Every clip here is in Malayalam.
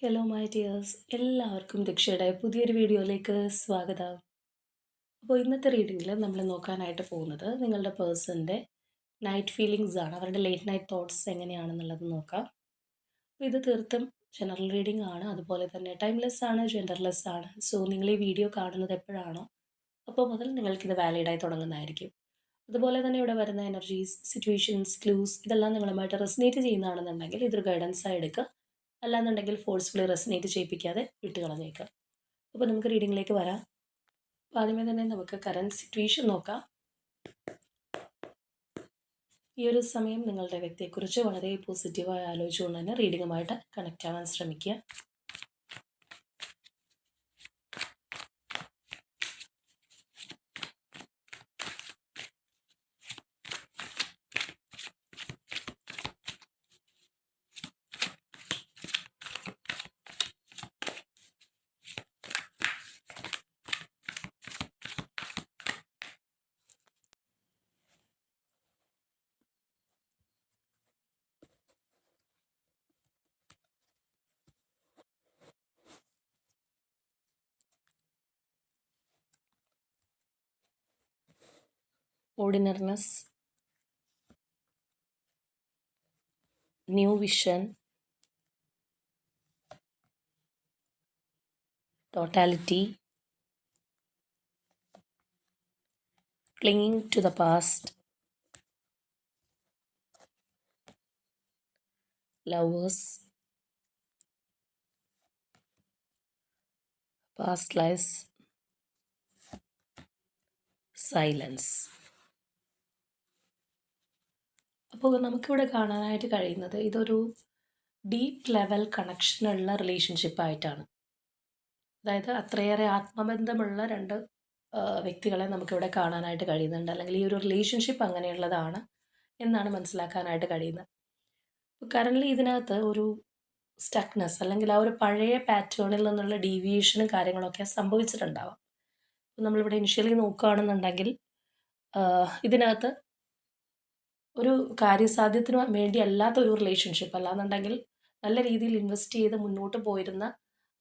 ഹലോ മൈ ഡിയേഴ്സ് എല്ലാവർക്കും ദക്ഷയുടെ പുതിയൊരു വീഡിയോയിലേക്ക് സ്വാഗതം. അപ്പോൾ ഇന്നത്തെ റീഡിങ്ങിൽ നമ്മൾ നോക്കാനായിട്ട് പോകുന്നത് നിങ്ങളുടെ പേഴ്സന്റെ നൈറ്റ് ഫീലിങ്സ് ആണ്. അവരുടെ ലേറ്റ് നൈറ്റ് തോട്ട്സ് എങ്ങനെയാണെന്നുള്ളത് നോക്കാം. അപ്പോൾ ഇത് തീർത്തും ജനറൽ റീഡിംഗ് ആണ്. അതുപോലെ തന്നെ ടൈംലെസ് ആണ് ജെൻഡർലെസ് ആണ്. സോ നിങ്ങൾ ഈ വീഡിയോ കാണുന്നത് എപ്പോഴാണോ അപ്പോൾ മുതൽ നിങ്ങൾക്കിത് വാലിഡായി തുടങ്ങുന്നതായിരിക്കും. അതുപോലെ തന്നെ ഇവിടെ വരുന്ന എനർജീസ് സിറ്റുവേഷൻസ് ക്ലൂസ് ഇതെല്ലാം നിങ്ങളുമായിട്ട് റെസിനേറ്റ് ചെയ്യുന്നതാണെന്നുണ്ടെങ്കിൽ ഇതൊരു ഗൈഡൻസ് ആയി എടുക്കുക. അല്ലാന്നുണ്ടെങ്കിൽ ഫോഴ്സ്ഫുള്ളി റെസിനേറ്റ് ചെയ്യിപ്പിക്കാതെ വിട്ട് കളഞ്ഞേക്കാം അപ്പോൾ നമുക്ക് റീഡിങ്ങിലേക്ക് വരാം. അപ്പോൾ ആദ്യമേ തന്നെ നമുക്ക് കറന്റ് സിറ്റുവേഷൻ നോക്കാം. ഈ ഒരു സമയം നിങ്ങളുടെ വ്യക്തിയെക്കുറിച്ച് വളരെ പോസിറ്റീവായി ആലോചിച്ചുകൊണ്ട് തന്നെ റീഡിങ്ങുമായിട്ട് കണക്റ്റ് ആവാൻ ശ്രമിക്കുക. ordinariness, new vision, totality, clinging to the past, lovers, past lives, silence. അപ്പോൾ നമുക്കിവിടെ കാണാനായിട്ട് കഴിയുന്നത് ഇതൊരു ഡീപ്പ് ലെവൽ കണക്ഷനുള്ള റിലേഷൻഷിപ്പായിട്ടാണ് അതായത് അത്രയേറെ ആത്മബന്ധമുള്ള രണ്ട് വ്യക്തികളെ നമുക്കിവിടെ കാണാനായിട്ട് കഴിയുന്നുണ്ട്. അല്ലെങ്കിൽ ഈ ഒരു റിലേഷൻഷിപ്പ് അങ്ങനെയുള്ളതാണ് എന്നാണ് മനസ്സിലാക്കാനായിട്ട് കഴിയുന്നത്. കറന്റ്ലി ഇതിനകത്ത് ഒരു സ്റ്റക്നെസ് അല്ലെങ്കിൽ ആ ഒരു പഴയ പാറ്റേണിൽ നിന്നുള്ള ഡീവിയേഷനും കാര്യങ്ങളൊക്കെ സംഭവിച്ചിട്ടുണ്ടാവാം. നമ്മളിവിടെ ഇനിഷ്യലി നോക്കുകയാണെന്നുണ്ടെങ്കിൽ ഇതിനകത്ത് ഒരു കാര്യസാധ്യത്തിന് വേണ്ടി അല്ലാത്ത ഒരു റിലേഷൻഷിപ്പ് അല്ലാന്നുണ്ടെങ്കിൽ നല്ല രീതിയിൽ ഇൻവെസ്റ്റ് ചെയ്ത് മുന്നോട്ട് പോയിരുന്ന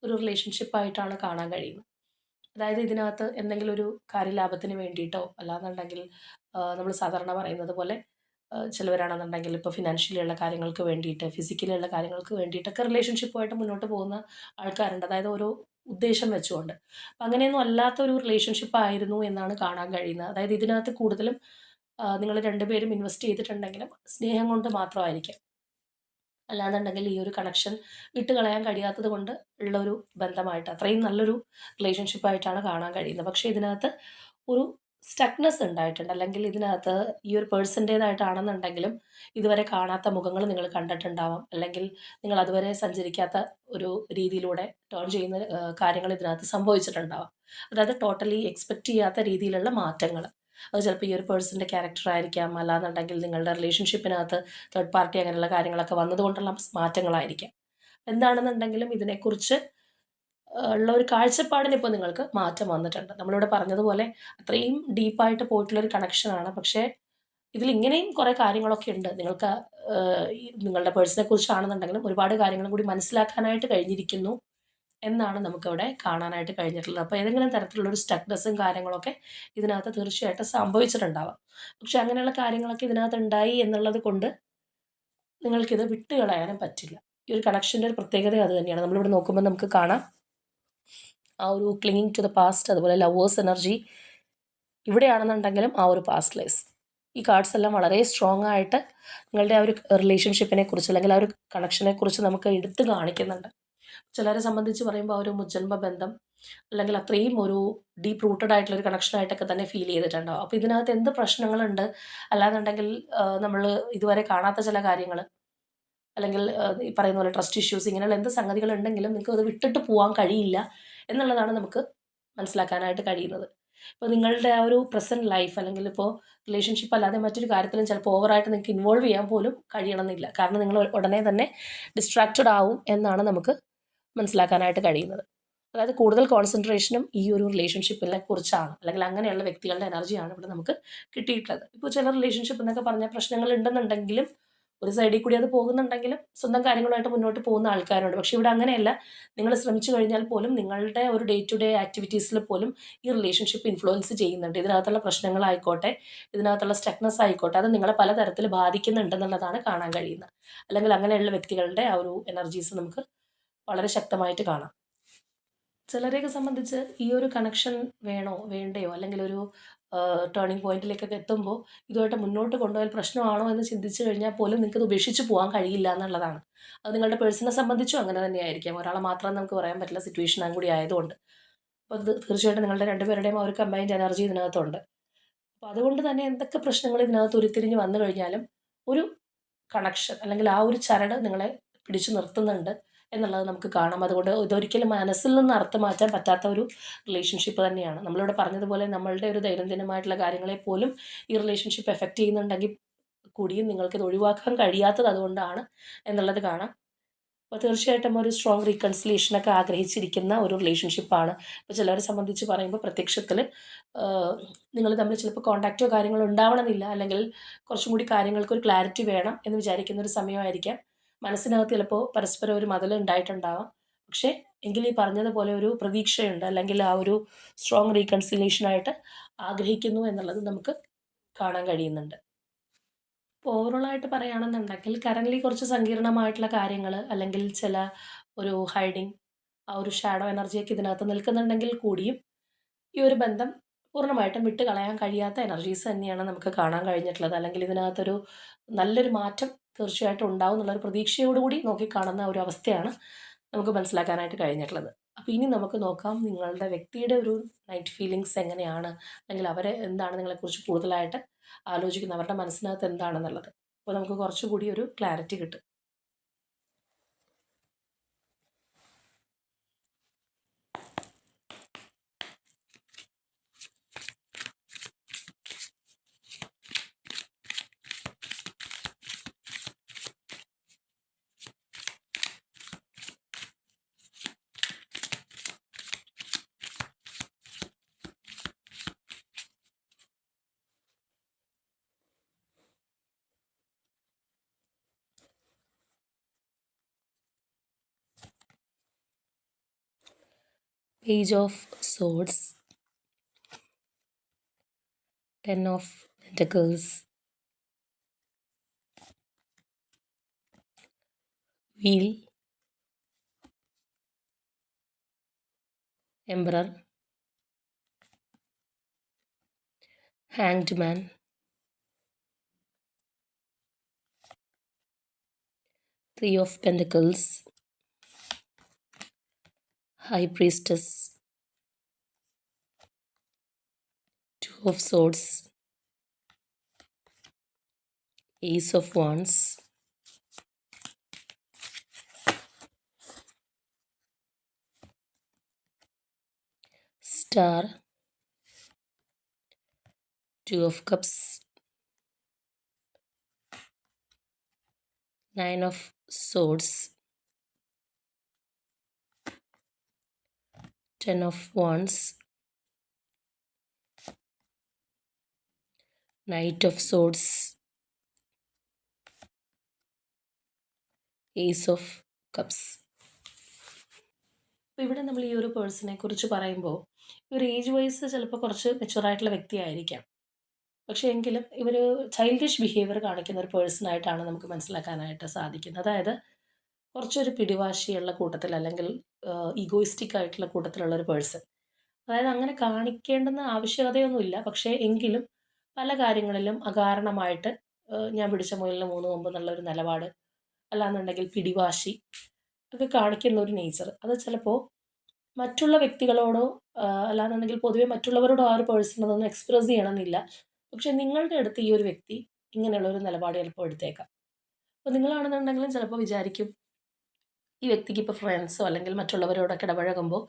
ഒരു റിലേഷൻഷിപ്പായിട്ടാണ് കാണാൻ കഴിയുന്നത്. അതായത് ഇതിനകത്ത് എന്തെങ്കിലും ഒരു കാര്യലാഭത്തിന് വേണ്ടിയിട്ടോ അല്ലാന്നുണ്ടെങ്കിൽ നമ്മൾ സാധാരണ പറയുന്നത് പോലെ ചിലവരാണെന്നുണ്ടെങ്കിൽ ഇപ്പോൾ ഫിനാൻഷ്യലി ഉള്ള കാര്യങ്ങൾക്ക് വേണ്ടിയിട്ട് ഫിസിക്കലി ഉള്ള കാര്യങ്ങൾക്ക് വേണ്ടിയിട്ടൊക്കെ റിലേഷൻഷിപ്പുമായിട്ട് മുന്നോട്ട് പോകുന്ന ആൾക്കാരുണ്ട്. അതായത് ഓരോ ഉദ്ദേശം വെച്ചുകൊണ്ട്. അപ്പം അങ്ങനെയൊന്നും അല്ലാത്ത ഒരു റിലേഷൻഷിപ്പ് ആയിരുന്നു എന്നാണ് കാണാൻ കഴിയുന്നത്. അതായത് ഇതിനകത്ത് കൂടുതലും നിങ്ങൾ രണ്ടുപേരും ഇൻവെസ്റ്റ് ചെയ്തിട്ടുണ്ടെങ്കിലും സ്നേഹം കൊണ്ട് മാത്രമായിരിക്കാം. അല്ലാന്നുണ്ടെങ്കിൽ ഈ ഒരു കണക്ഷൻ വിട്ട് കളയാൻ കഴിയാത്തത് കൊണ്ട് ഉള്ള ഒരു ബന്ധമായിട്ട് അത്രയും നല്ലൊരു റിലേഷൻഷിപ്പായിട്ടാണ് കാണാൻ കഴിയുന്നത്. പക്ഷേ ഇതിനകത്ത് ഒരു സ്റ്റക്നെസ് ഉണ്ടായിട്ടുണ്ട്. അല്ലെങ്കിൽ ഇതിനകത്ത് ഈ ഒരു പേഴ്സന്റേതായിട്ടാണെന്നുണ്ടെങ്കിലും ഇതുവരെ കാണാത്ത മുഖങ്ങൾ നിങ്ങൾ കണ്ടിട്ടുണ്ടാവാം. അല്ലെങ്കിൽ നിങ്ങൾ അതുവരെ സഞ്ചരിക്കാത്ത ഒരു രീതിയിലൂടെ ടേൺ ചെയ്യുന്ന കാര്യങ്ങൾ ഇതിനകത്ത് സംഭവിച്ചിട്ടുണ്ടാവാം. അതായത് ടോട്ടലി എക്സ്പെക്റ്റ് ചെയ്യാത്ത രീതിയിലുള്ള മാറ്റങ്ങൾ. അത് ചിലപ്പോൾ ഈ ഒരു പേഴ്സന്റെ ക്യാരക്ടർ ആയിരിക്കാം. അല്ലാന്നുണ്ടെങ്കിൽ നിങ്ങളുടെ റിലേഷൻഷിപ്പിനകത്ത് തേർഡ് പാർട്ടി അങ്ങനെയുള്ള കാര്യങ്ങളൊക്കെ വന്നതുകൊണ്ടുള്ള മാറ്റങ്ങളായിരിക്കാം. എന്താണെന്നുണ്ടെങ്കിലും ഇതിനെക്കുറിച്ച് ഉള്ള ഒരു കാഴ്ചപ്പാടിന് ഇപ്പോൾ നിങ്ങൾക്ക് മാറ്റം വന്നിട്ടുണ്ട്. നമ്മളിവിടെ പറഞ്ഞതുപോലെ അത്രയും ഡീപ്പായിട്ട് പോയിട്ടുള്ളൊരു കണക്ഷനാണ് പക്ഷേ ഇതിൽ ഇങ്ങനെയും കുറേ കാര്യങ്ങളൊക്കെ ഉണ്ട്. നിങ്ങൾക്ക് നിങ്ങളുടെ പേഴ്സണെ കുറിച്ചാണെന്നുണ്ടെങ്കിലും ഒരുപാട് കാര്യങ്ങളും കൂടി മനസ്സിലാക്കാനായിട്ട് കഴിഞ്ഞിരിക്കുന്നു. എന്നാണ് നമുക്കവിടെ കാണാനായിട്ട് കഴിഞ്ഞിട്ടുള്ളത്. അപ്പോൾ ഏതെങ്കിലും തരത്തിലുള്ള ഒരു സ്റ്റക്നെസ്സും കാര്യങ്ങളൊക്കെ ഇതിനകത്ത് തീർച്ചയായിട്ടും സംഭവിച്ചിട്ടുണ്ടാവാം. പക്ഷെ അങ്ങനെയുള്ള കാര്യങ്ങളൊക്കെ ഇതിനകത്ത് ഉണ്ടായി എന്നുള്ളത് കൊണ്ട് നിങ്ങൾക്കിത് വിട്ടുകളയാനും പറ്റില്ല. ഈ ഒരു കണക്ഷന്റെ ഒരു പ്രത്യേകത അത് തന്നെയാണ്. നമ്മളിവിടെ നോക്കുമ്പോൾ നമുക്ക് കാണാം. ആ ഒരു ക്ലിങ്ങിങ് ടു ദ പാസ്റ്റ് അതുപോലെ ലവേഴ്സ് എനർജി ഇവിടെയാണെന്നുണ്ടെങ്കിലും ആ ഒരു പാസ്റ്റ് ലൈസ് ഈ കാർഡ്സ് എല്ലാം വളരെ സ്ട്രോങ് ആയിട്ട് നിങ്ങളുടെ ആ ഒരു റിലേഷൻഷിപ്പിനെ കുറിച്ച് അല്ലെങ്കിൽ ആ ഒരു കണക്ഷനെ കുറിച്ച് നമുക്ക് എടുത്ത് കാണിക്കുന്നുണ്ട്. ചിലരെ സംബന്ധിച്ച് പറയുമ്പോൾ ആ ഒരു മുജന്മ ബന്ധം അല്ലെങ്കിൽ അത്രയും ഒരു ഡീപ്പ് റൂട്ടഡ് ആയിട്ടുള്ള ഒരു കണക്ഷനായിട്ടൊക്കെ തന്നെ ഫീൽ ചെയ്തിട്ടുണ്ടാവും. അപ്പോൾ ഇതിനകത്ത് എന്ത് പ്രശ്നങ്ങളുണ്ട്? അല്ലാന്നുണ്ടെങ്കിൽ നമ്മൾ ഇതുവരെ കാണാത്ത ചില കാര്യങ്ങൾ അല്ലെങ്കിൽ ഈ പറയുന്ന പോലെ ട്രസ്റ്റ് ഇഷ്യൂസ് ഇങ്ങനെയുള്ള എന്ത് സംഗതികൾ ഉണ്ടെങ്കിലും നിങ്ങൾക്ക് അത് വിട്ടിട്ട് പോകാൻ കഴിയില്ല എന്നുള്ളതാണ് നമുക്ക് മനസ്സിലാക്കാനായിട്ട് കഴിയുന്നത്. ഇപ്പോൾ നിങ്ങളുടെ ആ ഒരു പ്രസന്റ് ലൈഫ് അല്ലെങ്കിൽ ഇപ്പോൾ റിലേഷൻഷിപ്പ് അല്ലാതെ മറ്റൊരു കാര്യത്തിലും ചിലപ്പോൾ ഓവറായിട്ട് നിങ്ങൾക്ക് ഇൻവോൾവ് ചെയ്യാൻ പോലും കഴിയണമെന്നില്ല. കാരണം നിങ്ങൾ ഉടനെ തന്നെ ഡിസ്ട്രാക്റ്റഡ് ആവും എന്നാണ് നമുക്ക് മനസ്സിലാക്കാനായിട്ട് കഴിയുന്നത്. അതായത് കൂടുതൽ കോൺസെൻട്രേഷനും ഈ ഒരു റിലേഷൻഷിപ്പിനെ കുറിച്ചാണ്. അല്ലെങ്കിൽ അങ്ങനെയുള്ള വ്യക്തികളുടെ എനർജിയാണ് ഇവിടെ നമുക്ക് കിട്ടിയിട്ടുള്ളത്. ഇപ്പോൾ ചില റിലേഷൻഷിപ്പ് എന്നൊക്കെ പറഞ്ഞാൽ പ്രശ്നങ്ങൾ ഉണ്ടെന്നുണ്ടെങ്കിലും ഒരു സൈഡിൽ കൂടി അത് പോകുന്നുണ്ടെങ്കിലും സ്വന്തം കാര്യങ്ങളുമായിട്ട് മുന്നോട്ട് പോകുന്ന ആൾക്കാരുണ്ട്. പക്ഷേ ഇവിടെ അങ്ങനെയല്ല. നിങ്ങൾ ശ്രമിച്ചു കഴിഞ്ഞാൽ പോലും നിങ്ങളുടെ ഒരു ഡേ ടു ഡേ ആക്ടിവിറ്റീസിൽ പോലും ഈ റിലേഷൻഷിപ്പ് ഇൻഫ്ലുവൻസ് ചെയ്യുന്നുണ്ട്. ഇതിനകത്തുള്ള പ്രശ്നങ്ങളായിക്കോട്ടെ ഇതിനകത്തുള്ള സ്റ്റക്നെസ് ആയിക്കോട്ടെ അത് നിങ്ങളെ പലതരത്തിൽ ബാധിക്കുന്നുണ്ടെന്നുള്ളതാണ് കാണാൻ കഴിയുന്നത്. അല്ലെങ്കിൽ അങ്ങനെയുള്ള വ്യക്തികളുടെ ആ ഒരു എനർജീസ് നമുക്ക് വളരെ ശക്തമായിട്ട് കാണാം. ചിലരെയൊക്കെ സംബന്ധിച്ച് ഈ ഒരു കണക്ഷൻ വേണോ വേണ്ടയോ? അല്ലെങ്കിൽ ഒരു ടേണിംഗ് പോയിന്റിലേക്കൊക്കെ എത്തുമ്പോൾ ഇതുമായിട്ട് മുന്നോട്ട് കൊണ്ടുപോയാൽ പ്രശ്നമാണോ എന്ന് ചിന്തിച്ചു കഴിഞ്ഞാൽ പോലും നിങ്ങൾക്കത് ഉപേക്ഷിച്ച് പോകാൻ കഴിയില്ല എന്നുള്ളതാണ്. അത് നിങ്ങളുടെ പേഴ്സണെ സംബന്ധിച്ചും അങ്ങനെ തന്നെയായിരിക്കാം. ഒരാളെ മാത്രം നമുക്ക് പറയാൻ പറ്റില്ല സിറ്റുവേഷൻ കൂടി ആയതുകൊണ്ട്. അപ്പോൾ അത് തീർച്ചയായിട്ടും നിങ്ങളുടെ രണ്ടുപേരുടെയും ആ ഒരു കമ്പൈൻഡ് എനർജി ഇതിനകത്തുണ്ട്. അപ്പോൾ അതുകൊണ്ട് തന്നെ എന്തൊക്കെ പ്രശ്നങ്ങൾ ഇതിനകത്ത് ഉരുത്തിരിഞ്ഞ് വന്നു കഴിഞ്ഞാലും ഒരു കണക്ഷൻ അല്ലെങ്കിൽ ആ ഒരു ചരട് നിങ്ങളെ പിടിച്ചു നിർത്തുന്നുണ്ട്. എന്നുള്ളത് നമുക്ക് കാണാം. അതുകൊണ്ട് ഇതൊരിക്കലും മനസ്സിൽ നിന്ന് അർത്ഥം മാറ്റാൻ പറ്റാത്ത ഒരു റിലേഷൻഷിപ്പ് തന്നെയാണ്. നമ്മളിവിടെ പറഞ്ഞതുപോലെ നമ്മളുടെ ഒരു ദൈനംദിനമായിട്ടുള്ള കാര്യങ്ങളെ പോലും ഈ റിലേഷൻഷിപ്പ് എഫക്റ്റ് ചെയ്യുന്നുണ്ടെങ്കിൽ കൂടിയും നിങ്ങൾക്കിത് ഒഴിവാക്കാൻ കഴിയാത്തത് അതുകൊണ്ടാണ് എന്നുള്ളത് കാണാം. അപ്പോൾ തീർച്ചയായിട്ടും ഒരു സ്ട്രോങ് റീകൺസിലേഷനൊക്കെ ആഗ്രഹിച്ചിരിക്കുന്ന ഒരു റിലേഷൻഷിപ്പാണ് ഇപ്പോൾ ചിലരെ സംബന്ധിച്ച് പറയുമ്പോൾ പ്രത്യക്ഷത്തിൽ നിങ്ങൾ തമ്മിൽ ചിലപ്പോൾ കോൺടാക്റ്റോ കാര്യങ്ങളോ ഉണ്ടാവണമെന്നില്ല. അല്ലെങ്കിൽ കുറച്ചും കൂടി കാര്യങ്ങൾക്ക് ഒരു ക്ലാരിറ്റി വേണം എന്ന് വിചാരിക്കുന്ന ഒരു സമയമായിരിക്കാം. മനസ്സിനകത്ത് ചിലപ്പോൾ പരസ്പരം ഒരു മതിൽ ഉണ്ടായിട്ടുണ്ടാവാം. പക്ഷേ എങ്കിൽ ഈ പറഞ്ഞതുപോലെ ഒരു പ്രതീക്ഷയുണ്ട്. അല്ലെങ്കിൽ ആ ഒരു സ്ട്രോങ് റീകൺസിലേഷനായിട്ട് ആഗ്രഹിക്കുന്നു എന്നുള്ളത് നമുക്ക് കാണാൻ കഴിയുന്നുണ്ട്. ഇപ്പോൾ ഓവറോളായിട്ട് പറയുകയാണെന്നുണ്ടെങ്കിൽ കറന്റ്ലി കുറച്ച് സങ്കീർണമായിട്ടുള്ള കാര്യങ്ങൾ അല്ലെങ്കിൽ ചില ഒരു ഹൈഡിങ് ആ ഒരു ഷാഡോ എനർജിയൊക്കെ ഇതിനകത്ത് നിൽക്കുന്നുണ്ടെങ്കിൽ കൂടിയും ഈ ഒരു ബന്ധം പൂർണമായിട്ടും വിട്ട് കളയാൻ കഴിയാത്ത എനർജീസ് തന്നെയാണ് നമുക്ക് കാണാൻ കഴിഞ്ഞിട്ടുള്ളത്. അല്ലെങ്കിൽ ഇതിനകത്തൊരു നല്ലൊരു മാറ്റം തീർച്ചയായിട്ടും ഉണ്ടാവും എന്നുള്ളൊരു പ്രതീക്ഷയോടുകൂടി നോക്കിക്കാണുന്ന ഒരു അവസ്ഥയാണ് നമുക്ക് മനസ്സിലാക്കാനായിട്ട് കഴിഞ്ഞിട്ടുള്ളത്. അപ്പോൾ ഇനി നമുക്ക് നോക്കാം നിങ്ങളുടെ വ്യക്തിയുടെ ഒരു നൈറ്റ് ഫീലിങ്സ് എങ്ങനെയാണ്? അല്ലെങ്കിൽ അവരെ എന്താണ് നിങ്ങളെക്കുറിച്ച് കൂടുതലായിട്ട് ആലോചിക്കുന്നത് അവരുടെ മനസ്സിനകത്ത് എന്താണെന്നുള്ളത്? അപ്പോൾ നമുക്ക് കുറച്ചുകൂടി ഒരു ക്ലാരിറ്റി കിട്ടും. page of swords. Ten of pentacles. Wheel emperor. Hanged man. Three of pentacles. High Priestess, Two of Swords, Ace of Wands, Star, Two of Cups, Nine of Swords, Of Wands, Knight of Swords, Ace of Cups. അപ്പോൾ ഇവിടെ നമ്മൾ ഈ ഒരു പേഴ്സണെ കുറിച്ച് പറയുമ്പോൾ ഒരു ഏജ് വൈസ് ചിലപ്പോൾ കുറച്ച് മെച്ചുവറായിട്ടുള്ള വ്യക്തിയായിരിക്കാം പക്ഷേ എങ്കിലും ഇവർ ചൈൽഡിഷ് ബിഹേവിയർ കാണിക്കുന്ന ഒരു പേഴ്സണായിട്ടാണ് നമുക്ക് മനസ്സിലാക്കാനായിട്ട് സാധിക്കുന്നത് അതായത് കുറച്ചൊരു പിടിവാശിയുള്ള കൂട്ടത്തിൽ അല്ലെങ്കിൽ ഈഗോയിസ്റ്റിക് ആയിട്ടുള്ള കൂട്ടത്തിലുള്ള ഒരു പേഴ്സൺ അതായത് അങ്ങനെ കാണിക്കേണ്ടെന്ന് ആവശ്യകതയൊന്നുമില്ല. പക്ഷേ എങ്കിലും പല കാര്യങ്ങളിലും അകാരണമായിട്ട് ഞാൻ പിടിച്ച മുയലിന് മൂന്ന് കൊമ്പ് എന്നുള്ള ഒരു നിലപാട് അല്ലാന്നുണ്ടെങ്കിൽ പിടിവാശി ഒക്കെ കാണിക്കുന്ന ഒരു നേച്ചർ അത് ചിലപ്പോൾ മറ്റുള്ള വ്യക്തികളോടോ അല്ലാന്നുണ്ടെങ്കിൽ പൊതുവെ മറ്റുള്ളവരോടോ ആ ഒരു പേഴ്സൺ അതൊന്നും എക്സ്പ്രസ് ചെയ്യണമെന്നില്ല. പക്ഷെ നിങ്ങളുടെ അടുത്ത് ഈ ഒരു വ്യക്തി ഇങ്ങനെയുള്ള ഒരു നിലപാട് ചിലപ്പോൾ എടുത്തേക്കാം. അപ്പോൾ നിങ്ങളാണെന്നുണ്ടെങ്കിലും ചിലപ്പോൾ വിചാരിക്കും ഈ വ്യക്തിക്ക് ഇപ്പോൾ ഫ്രണ്ട്സോ അല്ലെങ്കിൽ മറ്റുള്ളവരോടൊക്കെ ഇടപഴകുമ്പോൾ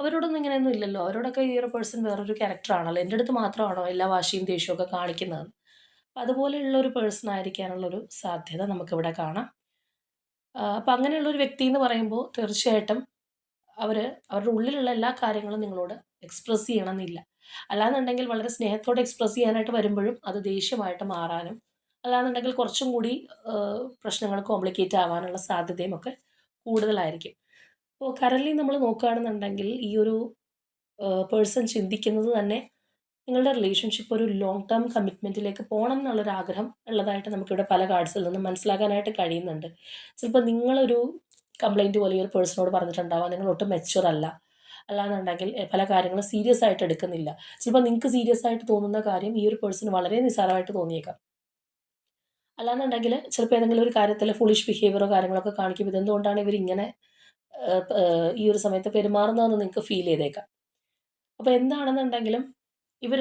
അവരോടൊന്നും ഇങ്ങനെയൊന്നും ഇല്ലല്ലോ. അവരോടൊക്കെ ഈ ഒരു പേഴ്സൺ വേറൊരു ക്യാരക്ടറാണല്ലോ എന്റെ അടുത്ത് മാത്രമാണോ എല്ലാ വാശിയും ദേഷ്യവും ഒക്കെ കാണിക്കുന്നത്? അപ്പം അതുപോലെയുള്ള ഒരു പേഴ്സൺ ആയിരിക്കാനുള്ളൊരു സാധ്യത നമുക്കിവിടെ കാണാം. അപ്പം അങ്ങനെയുള്ളൊരു വ്യക്തി എന്ന് പറയുമ്പോൾ തീർച്ചയായിട്ടും അവർ അവരുടെ ഉള്ളിലുള്ള എല്ലാ കാര്യങ്ങളും നിങ്ങളോട് എക്സ്പ്രസ് ചെയ്യണമെന്നില്ല. അല്ലാന്നുണ്ടെങ്കിൽ വളരെ സ്നേഹത്തോടെ എക്സ്പ്രസ് ചെയ്യാനായിട്ട് വരുമ്പോഴും അത് ദേഷ്യമായിട്ട് മാറാനും അല്ലാന്നുണ്ടെങ്കിൽ കുറച്ചും കൂടി പ്രശ്നങ്ങൾ കോംപ്ലിക്കേറ്റ് ആവാനുള്ള സാധ്യതയും ഒക്കെ കൂടുതലായിരിക്കും. അപ്പോൾ കറൻലി നമ്മൾ നോക്കുകയാണെന്നുണ്ടെങ്കിൽ ഈ ഒരു പേഴ്സൺ ചിന്തിക്കുന്നത് തന്നെ നിങ്ങളുടെ റിലേഷൻഷിപ്പ് ഒരു ലോങ് ടേം കമ്മിറ്റ്മെന്റിലേക്ക് പോകണം എന്നുള്ളൊരു ആഗ്രഹം ഉള്ളതായിട്ട് നമുക്കിവിടെ പല കാർഡ്സിൽ നിന്ന് മനസ്സിലാക്കാനായിട്ട് കഴിയുന്നുണ്ട്. ചിലപ്പോൾ നിങ്ങളൊരു കംപ്ലൈന്റ് പോലെ ഈ ഒരു പേഴ്സണോട് പറഞ്ഞിട്ടുണ്ടാവാം നിങ്ങൾ ഒട്ടും മെച്ചുവർ അല്ല. അല്ലാന്നുണ്ടെങ്കിൽ പല കാര്യങ്ങളും സീരിയസ് ആയിട്ട് എടുക്കുന്നില്ല. ചിലപ്പോൾ നിങ്ങൾക്ക് സീരിയസ് ആയിട്ട് തോന്നുന്ന കാര്യം ഈ ഒരു പേഴ്സൺ വളരെ നിസ്സാരമായിട്ട് തോന്നിയേക്കാം. അല്ലാന്നുണ്ടെങ്കിൽ ചിലപ്പോൾ ഏതെങ്കിലും ഒരു കാര്യത്തിൽ ഫുളിഷ് ബിഹേവിയറോ കാര്യങ്ങളൊക്കെ കാണിക്കുമ്പോൾ ഇതെന്തുകൊണ്ടാണ് ഇവർ ഇങ്ങനെ ഈ ഒരു സമയത്ത് പെരുമാറുന്നതെന്ന് നിങ്ങൾക്ക് ഫീൽ ചെയ്തേക്കാം. അപ്പോൾ എന്താണെന്നുണ്ടെങ്കിലും ഇവർ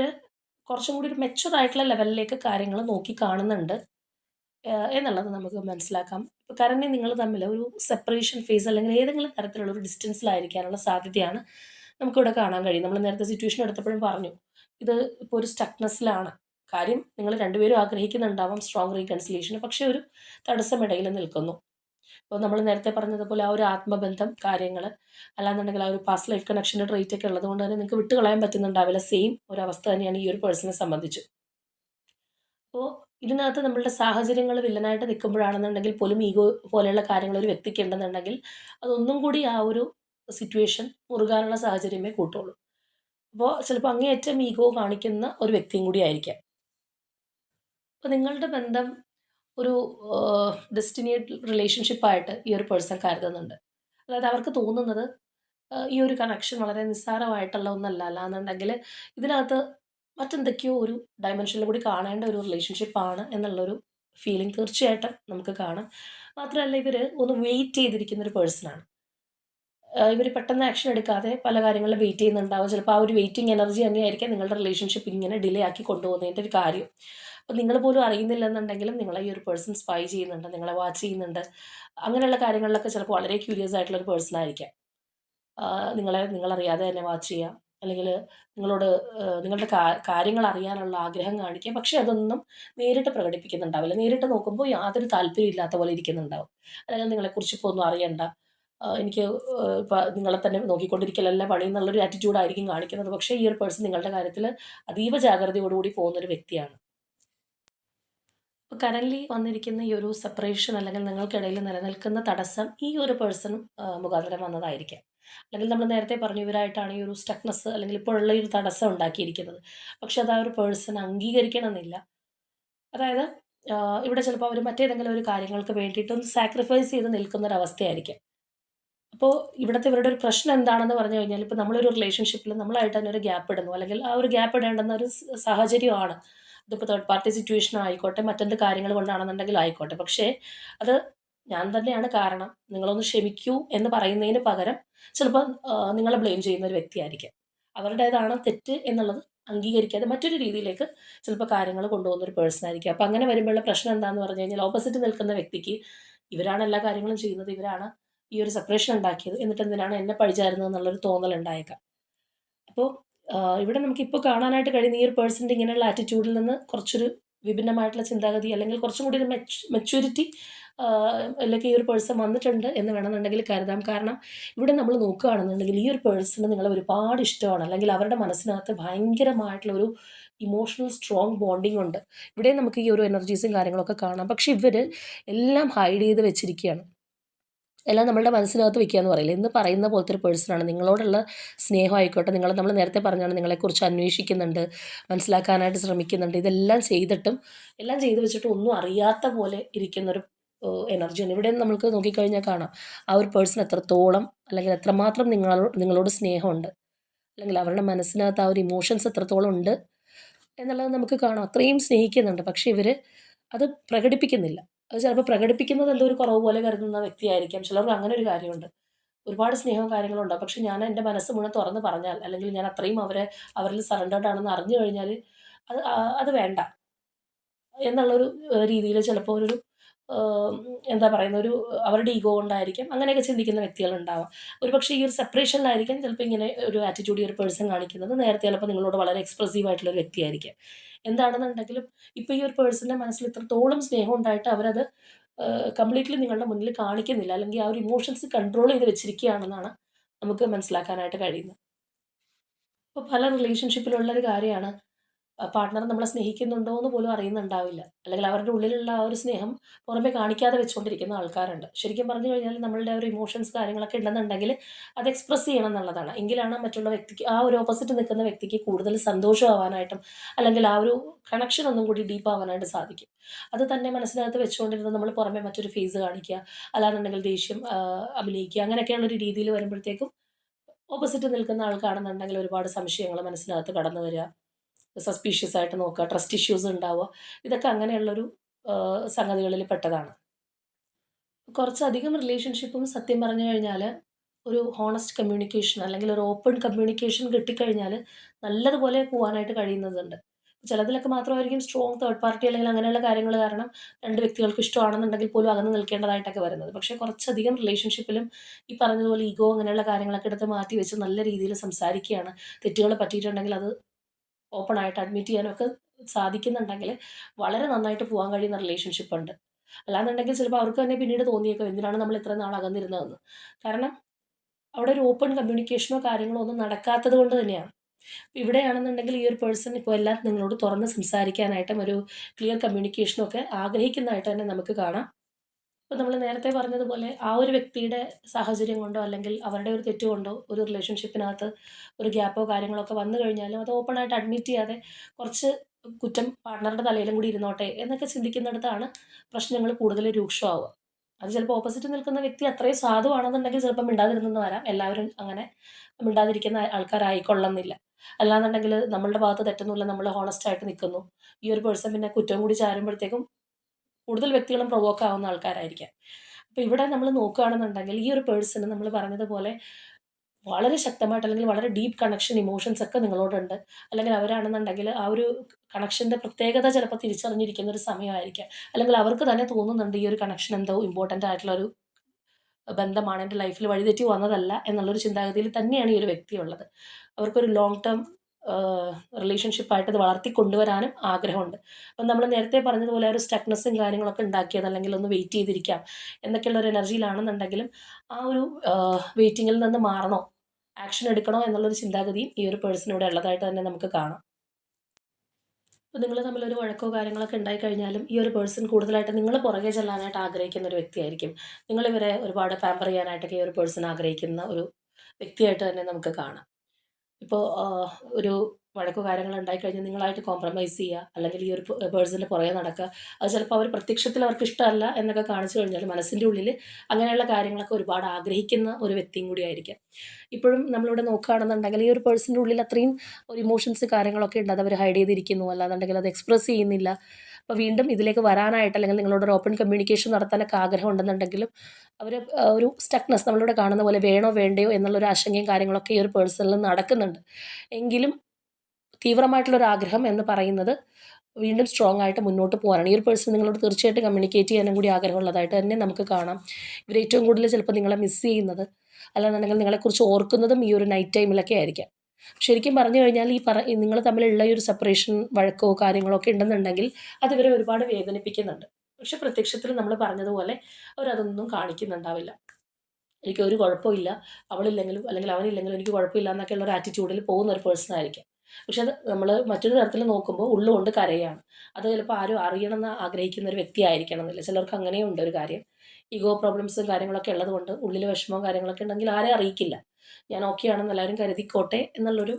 കുറച്ചും കൂടി ഒരു ആയിട്ടുള്ള ലെവലിലേക്ക് കാര്യങ്ങൾ നോക്കി കാണുന്നുണ്ട് എന്നുള്ളത് നമുക്ക് മനസ്സിലാക്കാം. ഇപ്പോൾ കറന്റ് നിങ്ങൾ തമ്മിൽ ഒരു സെപ്പറേഷൻ ഫേസ് അല്ലെങ്കിൽ ഏതെങ്കിലും തരത്തിലുള്ള ഒരു ഡിസ്റ്റൻസിലായിരിക്കാനുള്ള സാധ്യതയാണ് നമുക്കിവിടെ കാണാൻ കഴിയും നമ്മൾ നേരത്തെ സിറ്റുവേഷൻ എടുത്തപ്പോഴും പറഞ്ഞു ഇത് ഇപ്പോൾ ഒരു സ്റ്റക്നെസ്സിലാണ് കാര്യം നിങ്ങൾ രണ്ടുപേരും ആഗ്രഹിക്കുന്നുണ്ടാവാം സ്ട്രോങ് റീകൺസിലേഷൻ പക്ഷേ ഒരു തടസ്സം ഇടയിൽ നിൽക്കുന്നു. അപ്പോൾ നമ്മൾ നേരത്തെ പറഞ്ഞതുപോലെ ആ ഒരു ആത്മബന്ധം കാര്യങ്ങൾ അല്ലാന്നുണ്ടെങ്കിൽ ആ ഒരു പാസ്റ്റ് ലൈഫ് കണക്ഷന്റെ ട്രേറ്റ് ഒക്കെ ഉള്ളതുകൊണ്ട് തന്നെ നിങ്ങൾക്ക് വിട്ടുകളയാൻ പറ്റുന്നുണ്ടാവില്ല. സെയിം ഒരു അവസ്ഥ തന്നെയാണ് ഈ ഒരു പേഴ്സണെ സംബന്ധിച്ച്. അപ്പോൾ ഇതിനകത്ത് നമ്മളുടെ സാഹചര്യങ്ങൾ വില്ലനായിട്ട് നിൽക്കുമ്പോഴാണെന്നുണ്ടെങ്കിൽ പോലും ഈഗോ പോലെയുള്ള കാര്യങ്ങൾ ഒരു വ്യക്തിക്ക് ഉണ്ടെന്നുണ്ടെങ്കിൽ അതൊന്നും കൂടി ആ ഒരു സിറ്റുവേഷൻ മുറുകാനുള്ള സാഹചര്യമേ കൂട്ടുള്ളൂ. അപ്പോൾ ചിലപ്പോൾ അങ്ങേയറ്റം ഈഗോ കാണിക്കുന്ന ഒരു വ്യക്തിയും കൂടി ആയിരിക്കാം. അപ്പോൾ നിങ്ങളുടെ ബന്ധം ഒരു ഡെസ്റ്റിനേറ്റ് റിലേഷൻഷിപ്പായിട്ട് ഈ ഒരു പേഴ്സൺ കരുതുന്നുണ്ട്. അതായത് അവർക്ക് തോന്നുന്നത് ഈ ഒരു കണക്ഷൻ വളരെ നിസ്സാരമായിട്ടുള്ള ഒന്നല്ല. അല്ലാന്നുണ്ടെങ്കിൽ ഇതിനകത്ത് മറ്റെന്തൊക്കെയോ ഒരു ഡയമെൻഷനിൽ കൂടി കാണേണ്ട ഒരു റിലേഷൻഷിപ്പാണ് എന്നുള്ളൊരു ഫീലിംഗ് തീർച്ചയായിട്ടും നമുക്ക് കാണാം. മാത്രമല്ല ഇവർ ഒന്ന് വെയിറ്റ് ചെയ്തിരിക്കുന്ന ഒരു പേഴ്സണാണ് ഇവർ പെട്ടെന്ന് ആക്ഷൻ എടുക്കാതെ പല കാര്യങ്ങളും വെയിറ്റ് ചെയ്യുന്നുണ്ടാവും. ചിലപ്പോൾ ആ ഒരു വെയിറ്റിംഗ് എനർജി തന്നെയായിരിക്കാം നിങ്ങളുടെ റിലേഷൻഷിപ്പ് ഇങ്ങനെ ഡിലേ ആക്കി കൊണ്ടുപോകുന്നതിന്റെ ഒരു കാര്യം. അപ്പോൾ നിങ്ങൾ പോലും അറിയുന്നില്ലെന്നുണ്ടെങ്കിലും നിങ്ങളെ ഈ ഒരു പേഴ്സൺ സ്പൈ ചെയ്യുന്നുണ്ട് നിങ്ങളെ വാച്ച് ചെയ്യുന്നുണ്ട്. അങ്ങനെയുള്ള കാര്യങ്ങളിലൊക്കെ ചിലപ്പോൾ വളരെ ക്യൂരിയസ് ആയിട്ടുള്ള ഒരു പേഴ്സൺ ആയിരിക്കാം. നിങ്ങളെ നിങ്ങളറിയാതെ തന്നെ വാച്ച് ചെയ്യുക അല്ലെങ്കിൽ നിങ്ങളോട് നിങ്ങളുടെ കാര്യങ്ങൾ അറിയാനുള്ള ആഗ്രഹം കാണിക്കുക പക്ഷെ അതൊന്നും നേരിട്ട് പ്രകടിപ്പിക്കുന്നുണ്ടാവില്ല. നേരിട്ട് നോക്കുമ്പോൾ യാതൊരു താല്പര്യം ഇല്ലാത്ത പോലെ ഇരിക്കുന്നുണ്ടാവും. അല്ലെങ്കിൽ നിങ്ങളെക്കുറിച്ച് ഇപ്പോൾ ഒന്നും അറിയണ്ട. എനിക്ക് ഇപ്പം നിങ്ങളെ തന്നെ നോക്കിക്കൊണ്ടിരിക്കലല്ല പണി എന്നുള്ളൊരു ആറ്റിറ്റ്യൂഡായിരിക്കും കാണിക്കുന്നത്. പക്ഷേ ഈ ഒരു പേഴ്സൺ നിങ്ങളുടെ കാര്യത്തിൽ അതീവ ജാഗ്രതയോടുകൂടി പോകുന്നൊരു വ്യക്തിയാണ്. ഇപ്പോൾ കറന്റ്ലി വന്നിരിക്കുന്ന ഈ ഒരു സെപ്പറേഷൻ അല്ലെങ്കിൽ നിങ്ങൾക്കിടയിൽ നിലനിൽക്കുന്ന തടസ്സം ഈ ഒരു പേഴ്സൺ മുഖാന്തരം വന്നതായിരിക്കാം. അല്ലെങ്കിൽ നമ്മൾ നേരത്തെ പറഞ്ഞു ഇവരായിട്ടാണ് ഈ ഒരു സ്റ്റക്നെസ് അല്ലെങ്കിൽ ഇപ്പോഴുള്ള ഒരു തടസ്സം ഉണ്ടാക്കിയിരിക്കുന്നത്. പക്ഷെ അത് ആ ഒരു പേഴ്സൺ അംഗീകരിക്കണമെന്നില്ല. അതായത് ഇവിടെ ചിലപ്പോൾ അവർ മറ്റേതെങ്കിലും ഒരു കാര്യങ്ങൾക്ക് വേണ്ടിയിട്ടൊന്ന് സാക്രിഫൈസ് ചെയ്ത് നിൽക്കുന്ന ഒരു അവസ്ഥയായിരിക്കാം അപ്പോൾ ഇവിടുത്തെ ഇവരുടെ ഒരു പ്രശ്നം എന്താണെന്ന് പറഞ്ഞു കഴിഞ്ഞാൽ ഇപ്പോൾ നമ്മളൊരു റിലേഷൻഷിപ്പിൽ നമ്മളായിട്ട് തന്നെ ഒരു ഗ്യാപ്പ് ഇടുന്നു. അല്ലെങ്കിൽ ആ ഒരു ഗ്യാപ്പ് ഇടേണ്ടുന്ന ഒരു സാഹചര്യമാണ്. ഇതിപ്പോൾ തേർഡ് പാർട്ടി സിറ്റുവേഷൻ ആയിക്കോട്ടെ മറ്റെന്ത് കാര്യങ്ങൾ കൊണ്ടാണെന്നുണ്ടെങ്കിൽ ആയിക്കോട്ടെ. പക്ഷേ അത് ഞാൻ തന്നെയാണ് കാരണം. നിങ്ങളൊന്ന് ക്ഷമിക്കൂ എന്ന് പറയുന്നതിന് പകരം ചിലപ്പോൾ നിങ്ങളെ ബ്ലെയിം ചെയ്യുന്ന ഒരു വ്യക്തിയായിരിക്കാം. അവരുടേതാണ് തെറ്റ് എന്നുള്ളത് അംഗീകരിക്കാതെ മറ്റൊരു രീതിയിലേക്ക് ചിലപ്പോൾ കാര്യങ്ങൾ കൊണ്ടുപോകുന്ന ഒരു പേഴ്സൺ ആയിരിക്കും. അപ്പോൾ അങ്ങനെ വരുമ്പോഴുള്ള പ്രശ്നം എന്താണെന്ന് പറഞ്ഞു കഴിഞ്ഞാൽ ഓപ്പോസിറ്റ് നിൽക്കുന്ന വ്യക്തിക്ക് ഇവരാണ് എല്ലാ കാര്യങ്ങളും ചെയ്യുന്നത് ഇവരാണ് ഈ ഒരു സെപ്പറേഷൻ ഉണ്ടാക്കിയത് എന്നിട്ട് എന്തിനാണ് എന്നെ പഴിചാരുന്നത് എന്നുള്ളൊരു തോന്നൽ ഉണ്ടായേക്കാം. അപ്പോൾ ഇവിടെ നമുക്ക് നമുക്കിപ്പോൾ കാണാനായിട്ട് കഴിയുന്ന ഈ ഒരു പേഴ്സന്റെ ഇങ്ങനെയുള്ള ആറ്റിറ്റ്യൂഡിൽ നിന്ന് കുറച്ചൊരു വിഭിന്നമായിട്ടുള്ള ചിന്താഗതി അല്ലെങ്കിൽ കുറച്ചും കൂടി ഒരു മെച്ച് മെച്യൂരിറ്റി അല്ലെങ്കിൽ ഈ ഒരു പേഴ്സൺ വന്നിട്ടുണ്ട് എന്ന് വേണമെന്നുണ്ടെങ്കിൽ കരുതാം. കാരണം ഇവിടെ നമ്മൾ നോക്കുകയാണെന്നുണ്ടെങ്കിൽ ഈ ഒരു പേഴ്സണ് നിങ്ങൾ ഒരുപാട് ഇഷ്ടമാണ്. അല്ലെങ്കിൽ അവരുടെ മനസ്സിനകത്ത് ഭയങ്കരമായിട്ടുള്ള ഒരു ഇമോഷണൽ സ്ട്രോങ് ബോണ്ടിങ് ഉണ്ട്. ഇവിടെ നമുക്ക് ഈ ഒരു എനർജീസും കാര്യങ്ങളൊക്കെ കാണാം. പക്ഷെ ഇവർ എല്ലാം ഹൈഡ് ചെയ്ത് വെച്ചിരിക്കുകയാണ്. എല്ലാം നമ്മളുടെ മനസ്സിനകത്ത് വെക്കുക എന്ന് പറയില്ല? ഇന്ന് പറയുന്ന പോലത്തെ ഒരു പേഴ്സണാണ്. നിങ്ങളോടുള്ള സ്നേഹം ആയിക്കോട്ടെ. നിങ്ങൾ നമ്മൾ നേരത്തെ പറഞ്ഞാണ് നിങ്ങളെക്കുറിച്ച് അന്വേഷിക്കുന്നുണ്ട് മനസ്സിലാക്കാനായിട്ട് ശ്രമിക്കുന്നുണ്ട്. ഇതെല്ലാം ചെയ്തിട്ടും എല്ലാം ചെയ്ത് വെച്ചിട്ട് ഒന്നും അറിയാത്ത പോലെ ഇരിക്കുന്നൊരു എനർജിയാണ് ഇവിടെ നമുക്ക് നോക്കിക്കഴിഞ്ഞാൽ കാണാം. ആ ഒരു പേഴ്സൺ എത്രത്തോളം അല്ലെങ്കിൽ എത്രമാത്രം നിങ്ങളോട് നിങ്ങളോട് സ്നേഹമുണ്ട്. അല്ലെങ്കിൽ അവരുടെ മനസ്സിനകത്ത് ആ ഒരു ഇമോഷൻസ് എത്രത്തോളം ഉണ്ട് എന്നുള്ളത് നമുക്ക് കാണാം. അത്രയും സ്നേഹിക്കുന്നുണ്ട്. പക്ഷേ ഇവർ അത് പ്രകടിപ്പിക്കുന്നില്ല. അത് ചിലപ്പോൾ പ്രകടിപ്പിക്കുന്നത് എന്തോ ഒരു കുറവ് പോലെ കരുതുന്ന വ്യക്തിയായിരിക്കാം. ചിലർക്ക് അങ്ങനെ ഒരു കാര്യമുണ്ട്. ഒരുപാട് സ്നേഹവും കാര്യങ്ങളും ഉണ്ടാവും പക്ഷെ ഞാൻ എന്റെ മനസ്സ് മുഴുവൻ തുറന്ന് പറഞ്ഞാൽ അല്ലെങ്കിൽ ഞാൻ അത്രയും അവരെ അവരിൽ സറണ്ടേർഡ് ആണെന്ന് അറിഞ്ഞു കഴിഞ്ഞാൽ അത് അത് വേണ്ട. എന്നുള്ളൊരു രീതിയിൽ ചിലപ്പോൾ ഒരു എന്താ പറയുന്ന ഒരു അവരുടെ ഈഗോ കൊണ്ടായിരിക്കാം അങ്ങനെയൊക്കെ ചിന്തിക്കുന്ന വ്യക്തികളുണ്ടാവാം. ഒരു പക്ഷേ ഈ ഒരു സെപ്പറേഷനിലായിരിക്കാം ചിലപ്പോൾ ഇങ്ങനെ ഒരു ആറ്റിറ്റ്യൂഡ് ഒരു പേഴ്സൺ കാണിക്കുന്നത്. നേരത്തെ ചിലപ്പോൾ നിങ്ങളോട് വളരെ എക്സ്പ്രസീവ് ആയിട്ടുള്ള ഒരു വ്യക്തിയായിരിക്കാം. എന്താണെന്നുണ്ടെങ്കിലും ഇപ്പോൾ ഈ ഒരു പേഴ്സണിന്റെ മനസ്സിൽ ഇത്രത്തോളം സ്നേഹം ഉണ്ടായിട്ട് അവരത് കംപ്ലീറ്റ്ലി നിങ്ങളുടെ മുന്നിൽ കാണിക്കുന്നില്ല. അല്ലെങ്കിൽ ആ ഒരു ഇമോഷൻസ് കൺട്രോൾ ചെയ്ത് വെച്ചിരിക്കുകയാണെന്നാണ് നമുക്ക് മനസ്സിലാക്കാനായിട്ട് കഴിയുന്നത്. അപ്പോൾ പല റിലേഷൻഷിപ്പിലുള്ള ഒരു കാര്യമാണ് പാർട്ട്ണർ നമ്മളെ സ്നേഹിക്കുന്നുണ്ടോ എന്ന് പോലും അറിയുന്നുണ്ടാവില്ല. അല്ലെങ്കിൽ അവരുടെ ഉള്ളിലുള്ള ആ ഒരു സ്നേഹം പുറമെ കാണിക്കാതെ വെച്ചുകൊണ്ടിരിക്കുന്ന ആൾക്കാരുണ്ട്. ശരിക്കും പറഞ്ഞു കഴിഞ്ഞാൽ നമ്മളുടെ ഒരു ഇമോഷൻസ് കാര്യങ്ങളൊക്കെ ഉണ്ടെന്നുണ്ടെങ്കിൽ അത് എക്സ്പ്രസ് ചെയ്യണം എന്നുള്ളതാണ്. എങ്കിലാണ് മറ്റുള്ള വ്യക്തിക്ക് ആ ഒരു ഓപ്പോസിറ്റ് നിൽക്കുന്ന വ്യക്തിക്ക് കൂടുതൽ സന്തോഷമാവാനായിട്ടും അല്ലെങ്കിൽ ആ ഒരു കണക്ഷൻ ഒന്നും കൂടി ഡീപ്പ് ആവാനായിട്ട് സാധിക്കും. അത് തന്നെ മനസ്സിനകത്ത് വെച്ചുകൊണ്ടിരുന്നത് നമ്മൾ പുറമെ മറ്റൊരു ഫേസ് കാണിക്കുക അല്ലാന്നുണ്ടെങ്കിൽ ദേഷ്യം അഭിനയിക്കുക അങ്ങനെയൊക്കെയുള്ള ഒരു രീതിയിൽ വരുമ്പോഴത്തേക്കും ഓപ്പോസിറ്റ് നിൽക്കുന്ന ആൾക്കാണെന്നുണ്ടെങ്കിൽ ഒരുപാട് സംശയങ്ങൾ മനസ്സിനകത്ത് കടന്നു വരിക സസ്പീഷ്യസ് ആയിട്ട് നോക്കുക ട്രസ്റ്റ് ഇഷ്യൂസ് ഉണ്ടാവുക. ഇതൊക്കെ അങ്ങനെയുള്ളൊരു സംഗതികളിൽ പെട്ടതാണ്. കുറച്ചധികം റിലേഷൻഷിപ്പും സത്യം പറഞ്ഞു കഴിഞ്ഞാൽ ഒരു ഹോണസ്റ്റ് കമ്മ്യൂണിക്കേഷൻ അല്ലെങ്കിൽ ഒരു ഓപ്പൺ കമ്മ്യൂണിക്കേഷൻ കിട്ടിക്കഴിഞ്ഞാൽ നല്ലതുപോലെ പോകാനായിട്ട് കഴിയുന്നതുണ്ട്. ചിലതിലൊക്കെ മാത്രമായിരിക്കും സ്ട്രോങ് തേർഡ് പാർട്ടി അല്ലെങ്കിൽ അങ്ങനെയുള്ള കാര്യങ്ങൾ കാരണം രണ്ട് വ്യക്തികൾക്ക് ഇഷ്ടമാണെന്നുണ്ടെങ്കിൽ പോലും അകന്ന് നിൽക്കേണ്ടതായിട്ടൊക്കെ വരുന്നത്. പക്ഷേ കുറച്ചധികം റിലേഷൻഷിപ്പിലും ഈ പറഞ്ഞതുപോലെ ഈഗോ അങ്ങനെയുള്ള കാര്യങ്ങളൊക്കെ എടുത്ത് മാറ്റി വെച്ച് നല്ല രീതിയിൽ സംസാരിക്കുകയാണ്. തെറ്റുകൾ പറ്റിയിട്ടുണ്ടെങ്കിൽ അത് ഓപ്പൺ ആയിട്ട് അഡ്മിറ്റ് ചെയ്യാനൊക്കെ സാധിക്കുന്നുണ്ടെങ്കിൽ വളരെ നന്നായിട്ട് പോകാൻ കഴിയുന്ന റിലേഷൻഷിപ്പ് ഉണ്ട്. അല്ലാന്നുണ്ടെങ്കിൽ ചിലപ്പോൾ അവർക്ക് തന്നെ പിന്നീട് തോന്നിയേക്കും എന്തിനാണ് നമ്മൾ ഇത്ര നാൾ അകന്നിരുന്നതെന്ന്. കാരണം അവിടെ ഒരു ഓപ്പൺ കമ്മ്യൂണിക്കേഷനോ കാര്യങ്ങളോ ഒന്നും നടക്കാത്തത് കൊണ്ട് തന്നെയാണ്. ഇവിടെയാണെന്നുണ്ടെങ്കിൽ ഈ ഒരു പേഴ്സൺ ഇപ്പോൾ എല്ലാം നിങ്ങളോട് തുറന്ന് സംസാരിക്കാനായിട്ടും ഒരു ക്ലിയർ കമ്മ്യൂണിക്കേഷനൊക്കെ ആഗ്രഹിക്കുന്നതായിട്ട് തന്നെ നമുക്ക് കാണാം. ഇപ്പോൾ നമ്മൾ നേരത്തെ പറഞ്ഞതുപോലെ ആ ഒരു വ്യക്തിയുടെ സാഹചര്യം കൊണ്ടോ അല്ലെങ്കിൽ അവരുടെ ഒരു തെറ്റ് കൊണ്ടോ ഒരു റിലേഷൻഷിപ്പിനകത്ത് ഒരു ഗ്യാപ്പോ കാര്യങ്ങളോ ഒക്കെ വന്നു കഴിഞ്ഞാലും അത് ഓപ്പണായിട്ട് അഡ്മിറ്റ് ചെയ്യാതെ കുറച്ച് കുറ്റം പാർട്ട്ണറുടെ തലയിലും കൂടി ഇരുന്നോട്ടെ എന്നൊക്കെ ചിന്തിക്കുന്നിടത്താണ് പ്രശ്നങ്ങൾ കൂടുതൽ രൂക്ഷമാവുക. അത് ചിലപ്പോൾ ഓപ്പോസിറ്റ് നിൽക്കുന്ന വ്യക്തി അത്രയും സാധുവാണെന്നുണ്ടെങ്കിൽ ചിലപ്പോൾ മിണ്ടാതിരുന്നെന്ന് വരാം. എല്ലാവരും അങ്ങനെ മിണ്ടാതിരിക്കുന്ന ആൾക്കാരായിക്കൊള്ളുന്നില്ല. അല്ലാന്നുണ്ടെങ്കിൽ നമ്മളുടെ ഭാഗത്ത് തെറ്റൊന്നുമില്ല നമ്മൾ ഹോണസ്റ്റ് ആയിട്ട് നിൽക്കുന്നു. ഈ ഒരു പേഴ്സൺ പിന്നെ കുറ്റം കൂടി ചാരുമ്പോഴത്തേക്കും കൂടുതൽ വ്യക്തികളും പ്രൊവോക്ക് ആവുന്ന ആൾക്കാരായിരിക്കാം. അപ്പോൾ ഇവിടെ നമ്മൾ നോക്കുകയാണെന്നുണ്ടെങ്കിൽ ഈ ഒരു പേഴ്സണ് നമ്മൾ പറഞ്ഞതുപോലെ വളരെ ശക്തമായിട്ട് അല്ലെങ്കിൽ വളരെ ഡീപ്പ് കണക്ഷൻ ഇമോഷൻസ് ഒക്കെ നിങ്ങളോടുണ്ട്. അല്ലെങ്കിൽ അവരാണെന്നുണ്ടെങ്കിൽ ആ ഒരു കണക്ഷന്റെ പ്രത്യേകത ചിലപ്പോൾ തിരിച്ചറിഞ്ഞിരിക്കുന്ന ഒരു സമയമായിരിക്കാം. അല്ലെങ്കിൽ അവർക്ക് തന്നെ തോന്നുന്നുണ്ട് ഈ ഒരു കണക്ഷൻ എന്തോ ഇമ്പോർട്ടന്റ് ആയിട്ടുള്ള ഒരു ബന്ധമാണ് എന്റെ ലൈഫിൽ വഴിതെറ്റി വന്നതല്ല എന്നുള്ളൊരു ചിന്താഗതിയിൽ തന്നെയാണ് ഈ ഒരു വ്യക്തി ഉള്ളത്. അവർക്കൊരു ലോങ് ടേം റിലേഷൻഷിപ്പായിട്ട് ഇത് വളർത്തി കൊണ്ടുവരാനും ആഗ്രഹമുണ്ട്. അപ്പം നമ്മൾ നേരത്തെ പറഞ്ഞതുപോലെ ഒരു സ്റ്റക്നെസ്സും കാര്യങ്ങളൊക്കെ ഉണ്ടാക്കിയത് അല്ലെങ്കിൽ ഒന്ന് വെയിറ്റ് ചെയ്തിരിക്കാം എന്നൊക്കെയുള്ള ഒരു എനർജിയിലാണെന്നുണ്ടെങ്കിലും ആ ഒരു വെയിറ്റിങ്ങിൽ നിന്ന് മാറണോ ആക്ഷൻ എടുക്കണോ എന്നുള്ളൊരു ചിന്താഗതിയും ഈ ഒരു പേഴ്സണിവിടെ ഉള്ളതായിട്ട് തന്നെ നമുക്ക് കാണാം. ഇപ്പോൾ നിങ്ങൾ തമ്മിലൊരു വഴക്കോ കാര്യങ്ങളൊക്കെ ഉണ്ടായിക്കഴിഞ്ഞാലും ഈ ഒരു പേഴ്സൺ കൂടുതലായിട്ട് നിങ്ങൾ പുറകെ ചെല്ലാനായിട്ട് ആഗ്രഹിക്കുന്ന ഒരു വ്യക്തിയായിരിക്കും. നിങ്ങളിവരെ ഒരുപാട് പാമ്പർ ചെയ്യാനായിട്ടൊക്കെ ഈ ഒരു പേഴ്സൺ ആഗ്രഹിക്കുന്ന ഒരു വ്യക്തിയായിട്ട് തന്നെ നമുക്ക് കാണാം. ഇപ്പോൾ ഒരു വഴക്കോ കാര്യങ്ങൾ ഉണ്ടായിക്കഴിഞ്ഞാൽ നിങ്ങളായിട്ട് കോംപ്രമൈസ് ചെയ്യുക. അല്ലെങ്കിൽ ഈ ഒരു പേഴ്സണിന്റെ പുറകെ നടക്കുക. അത് ചിലപ്പോൾ അവർ പ്രത്യക്ഷത്തിൽ അവർക്ക് ഇഷ്ടമല്ല എന്നൊക്കെ കാണിച്ചു കഴിഞ്ഞാൽ മനസ്സിന്റെ ഉള്ളിൽ അങ്ങനെയുള്ള കാര്യങ്ങളൊക്കെ ഒരുപാട് ആഗ്രഹിക്കുന്ന ഒരു വ്യക്തിയും കൂടി ആയിരിക്കാം. ഇപ്പോഴും നമ്മളിവിടെ നോക്കുകയാണെന്നുണ്ടെങ്കിൽ ഈ ഒരു പേഴ്സണിന്റെ ഉള്ളിൽ അത്രയും ഒരു ഇമോഷൻസ് കാര്യങ്ങളൊക്കെ ഉണ്ട്. അത് അവർ ഹൈഡ് ചെയ്തിരിക്കുന്നു. അല്ലാന്നുണ്ടെങ്കിൽ അത് എക്സ്പ്രസ് ചെയ്യുന്നില്ല. അപ്പോൾ വീണ്ടും ഇതിലേക്ക് വരാനായിട്ട് അല്ലെങ്കിൽ നിങ്ങളോട് ഒരു ഓപ്പൺ കമ്മ്യൂണിക്കേഷൻ നടത്താനൊക്കെ ആഗ്രഹം ഉണ്ടെന്നുണ്ടെങ്കിലും അവർ ഒരു സ്റ്റക്നെസ് നമ്മളിവിടെ കാണുന്ന പോലെ വേണോ വേണ്ടയോ എന്നുള്ളൊരു ആശങ്കയും കാര്യങ്ങളൊക്കെ ഈ ഒരു പേഴ്സണിൽ നടക്കുന്നുണ്ട്. എങ്കിലും തീവ്രമായിട്ടുള്ളൊരു ആഗ്രഹം എന്ന് പറയുന്നത് വീണ്ടും സ്ട്രോങ് ആയിട്ട് മുന്നോട്ട് പോകാനാണ്. ഈ ഒരു പേഴ്സൺ നിങ്ങളോട് തീർച്ചയായിട്ടും കമ്മ്യൂണിക്കേറ്റ് ചെയ്യാനും കൂടി ആഗ്രഹമുള്ളതായിട്ട് തന്നെ നമുക്ക് കാണാം. ഇവർ ഏറ്റവും കൂടുതൽ ചിലപ്പോൾ നിങ്ങളെ മിസ് ചെയ്യുന്നത് അല്ലാന്നുണ്ടെങ്കിൽ നിങ്ങളെക്കുറിച്ച് ഓർക്കുന്നതും ഈ ഒരു നൈറ്റ് ടൈമിലൊക്കെ ആയിരിക്കാം. ശരിക്കും പറഞ്ഞു കഴിഞ്ഞാൽ ഈ പറ നിങ്ങൾ തമ്മിലുള്ള ഈ ഒരു സെപ്പറേഷൻ വഴക്കോ കാര്യങ്ങളോ ഒക്കെ ഉണ്ടെന്നുണ്ടെങ്കിൽ അത് ഇവരെ ഒരുപാട് വേദനിപ്പിക്കുന്നുണ്ട്. പക്ഷെ പ്രത്യക്ഷത്തിൽ നമ്മൾ പറഞ്ഞതുപോലെ അവരതൊന്നും കാണിക്കുന്നുണ്ടാവില്ല. എനിക്ക് ഒരു കുഴപ്പമില്ല അവളില്ലെങ്കിലും അല്ലെങ്കിൽ അവനില്ലെങ്കിലും എനിക്ക് കുഴപ്പമില്ല എന്നൊക്കെ ഉള്ള ഒരു ആറ്റിറ്റ്യൂഡിൽ പോകുന്ന ഒരു പേഴ്സൺ ആയിരിക്കാം. പക്ഷെ അത് നമ്മൾ മറ്റൊരു തരത്തിൽ നോക്കുമ്പോൾ ഉള്ളുകൊണ്ട് കരയാണ്. അത് ചിലപ്പോൾ ആരും അറിയണമെന്ന് ആഗ്രഹിക്കുന്ന ഒരു വ്യക്തി ആയിരിക്കണം എന്നില്ല. ചിലർക്ക് അങ്ങനെയും ഉണ്ട് ഒരു കാര്യം. ഈഗോ പ്രോബ്ലംസും കാര്യങ്ങളൊക്കെ ഉള്ളതുകൊണ്ട് ഉള്ളിൽ വിഷമവും കാര്യങ്ങളൊക്കെ ഉണ്ടെങ്കിൽ ആരെ അറിയിക്കില്ല. ഞാൻ ഓക്കെ ആണെന്ന് എല്ലാവരും കരുതിക്കോട്ടെ എന്നുള്ളൊരു